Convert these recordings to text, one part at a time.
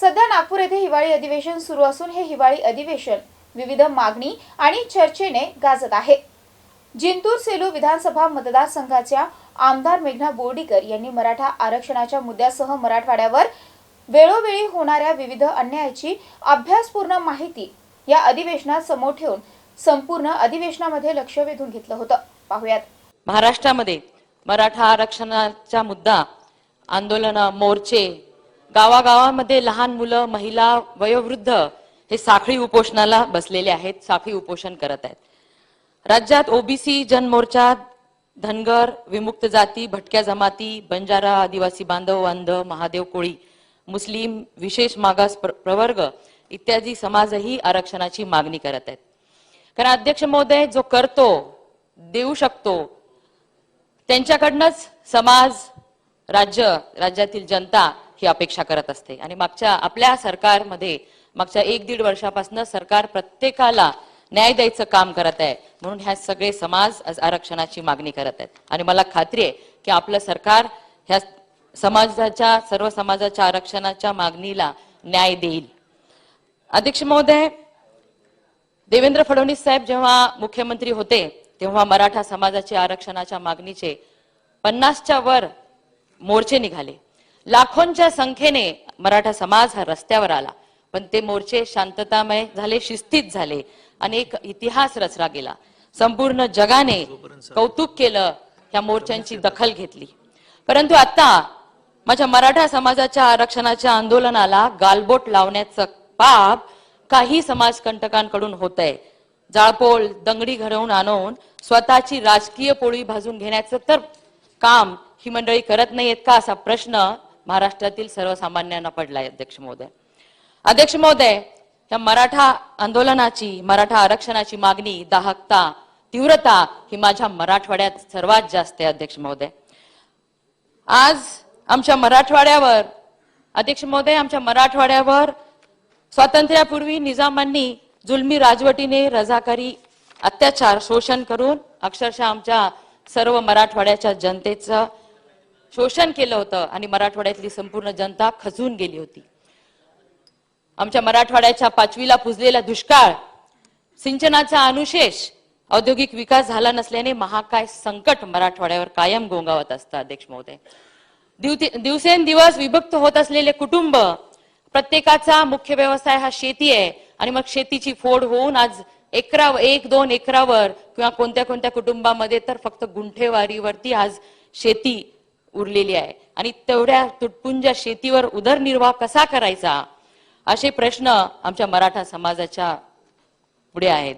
सध्या नागपूर येथे हिवाळी अधिवेशन सुरू असून हे हिवाळी अधिवेशन विविध मागणी आणि चर्चेने गाजत आहे. जिंतूर सेलू विधानसभा मतदारसंघाच्या आमदार मेघना बोर्डीकर यांनी मराठा आरक्षणाच्या मुद्द्यासह मराठवाड्यावर वेळोवेळी होणाऱ्या विविध अन्यायाची अभ्यासपूर्ण माहिती या अधिवेशनात समोर ठेवून संपूर्ण अधिवेशनामध्ये लक्ष वेधून घेतलं होतं. पाहुयात. महाराष्ट्रामध्ये मराठा आरक्षणाचा मुद्दा आंदोलन मोर्चे गावागावामध्ये लहान मुलं महिला वयोवृद्ध हे साखळी उपोषणाला बसलेले आहेत साखळी उपोषण करत आहेत. राज्यात ओबीसी जनमोर्चा धनगर विमुक्त जाती भटक्या जमाती बंजारा आदिवासी बांधव अंध महादेव कोळी मुस्लिम विशेष मागास प्र- प्रवर्ग इत्यादी समाजही आरक्षणाची मागणी करत आहेत. कारण अध्यक्ष महोदय जो करतो देऊ शकतो त्यांच्याकडनंच समाज राज्य राज्यातील जनता ही अपेक्षा करत असते. आणि मागच्या आपल्या सरकारमध्ये मागच्या एक दीड वर्षापासून सरकार प्रत्येकाला न्याय द्यायचं काम करत आहे. म्हणून ह्या सगळे समाज आरक्षणाची मागणी करत आहेत. आणि मला खात्री आहे की आपलं सरकार ह्या समाजाच्या सर्व समाजाच्या आरक्षणाच्या मागणीला न्याय देईल. अध्यक्ष महोदय देवेंद्र फडणवीस साहेब जेव्हा मुख्यमंत्री होते तेव्हा मराठा समाजाच्या आरक्षणाच्या मागणीचे पन्नासच्या वर मोर्चे निघाले. लाखोंच्या संख्येने मराठा समाज हा रस्त्यावर आला. पण ते मोर्चे शांततामय झाले शिस्तीत झाले आणि एक इतिहास रचला गेला. संपूर्ण जगाने कौतुक केलं या मोर्चांची दखल घेतली. परंतु आता माझ्या मराठा समाजाच्या आरक्षणाच्या आंदोलनाला गालबोट लावण्याचं पाप काही समाजकंटकांकडून होत आहे जाळपोळ दंगडी घडवून आणून स्वतःची राजकीय पोळी भाजून घेण्याचं तर काम ही मंडळी करत नाहीयेत का असा प्रश्न महाराष्ट्रातील सर्वसामान्यांना पडलाय अध्यक्ष महोदय. अध्यक्ष महोदय या मराठा आंदोलनाची मराठा आरक्षणाची मागणी दाहकता तीव्रता ही माझ्या मराठवाड्यात सर्वात जास्त आहे अध्यक्ष महोदय. आज आमच्या मराठवाड्यावर अध्यक्ष महोदय आमच्या मराठवाड्यावर स्वातंत्र्यापूर्वी निजामांनी जुलमी राजवटीने रजाकारी अत्याचार शोषण करून अक्षरशः आमच्या सर्व मराठवाड्याच्या जनतेचं शोषण केलं होतं आणि मराठवाड्यातली संपूर्ण जनता खचून गेली होती. आमच्या मराठवाड्याच्या पाचवीला पुजलेला दुष्काळ सिंचनाचा अनुशेष औद्योगिक विकास झाला नसल्याने महाकाय संकट मराठवाड्यावर कायम गोंगावत असतं अध्यक्ष महोदय. दिवसेंदिवस विभक्त होत असलेले कुटुंब प्रत्येकाचा मुख्य व्यवसाय हा शेती आहे आणि मग शेतीची फोड होऊन आज एकरा एक दोन एकरावर किंवा कोणत्या कोणत्या कुटुंबामध्ये तर फक्त गुंठेवारीवरती आज शेती उरलेली आहे. आणि तेवढ्या तुटपुंज शेतीवर उदरनिर्वाह कसा करायचा? असे प्रश्न आमच्या मराठा समाजाच्या पुढे आहेत.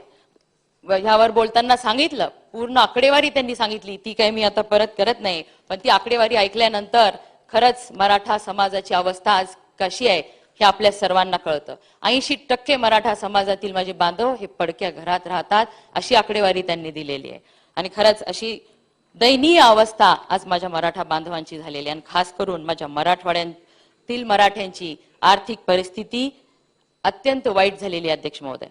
ह्यावर बोलताना सांगितलं. पूर्ण आकडेवारी त्यांनी सांगितली. ती काही मी आता परत करत नाही. पण ती आकडेवारी ऐकल्यानंतर खरंच मराठा समाजाची अवस्था आज कशी आहे हे आपल्या सर्वांना कळतं. ऐंशी टक्के मराठा समाजातील माझे बांधव हे पडक्या घरात राहतात अशी आकडेवारी त्यांनी दिलेली आहे. आणि खरंच अशी दयनीय अवस्था आज माझ्या मराठा बांधवांची झालेली आहे. आणि खास करून माझ्या मराठवाड्यातील मराठ्यांची आर्थिक परिस्थिती अत्यंत वाईट झालेली अध्यक्ष महोदय.